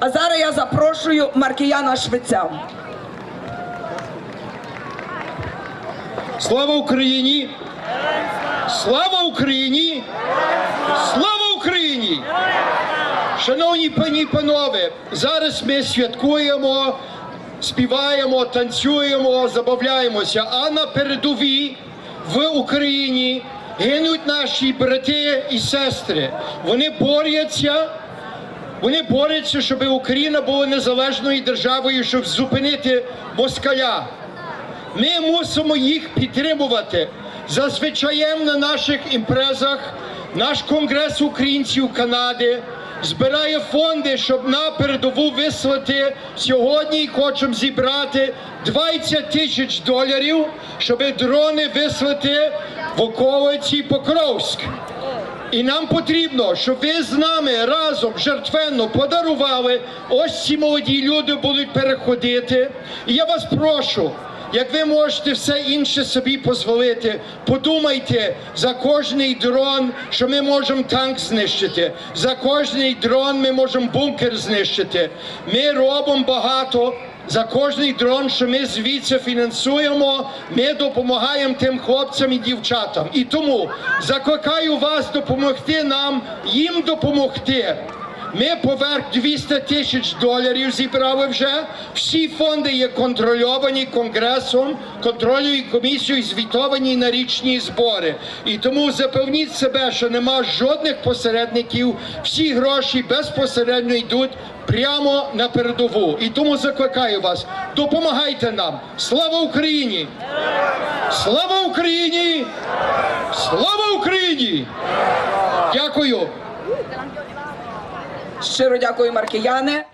А зараз я запрошую Маркіяна Швеця. Слава Україні! Слава Україні! Слава Україні! Шановні пані і панове, зараз ми святкуємо, співаємо, танцюємо, забавляємося. А на передовій в Україні гинуть наші брати і сестри. Вони борються. Вони борються, щоб Україна була незалежною державою, щоб зупинити москаля. Ми мусимо їх підтримувати. Зазвичай на наших імпрезах наш конгрес українців Канади збирає фонди, щоб на передову вислати сьогодні. Хочемо зібрати 20 тисяч доларів, щоб дрони вислати в околиці Покровськ. І нам потрібно, щоб ви з нами разом жертвенно подарували. Ось ці молоді люди будуть переходити. І я вас прошу, як ви можете все інше собі дозволити, подумайте за кожний дрон, що ми можемо танк знищити. За кожний дрон ми можемо бункер знищити. Ми робимо багато. За кожний дрон, що ми звідси фінансуємо, ми допомагаємо тим хлопцям і дівчатам. І тому закликаю вас допомогти нам, їм допомогти. Ми поверх 200 тисяч доларів зібрали вже. Всі фонди є контрольовані конгресом, контролюють комісією, звітовані на річні збори. І тому запевніть себе, що нема жодних посередників. Всі гроші безпосередньо йдуть прямо на передову. І тому закликаю вас, допомагайте нам. Слава Україні! Слава Україні! Слава Україні! Дякую! Щиро дякую, Маркіяне.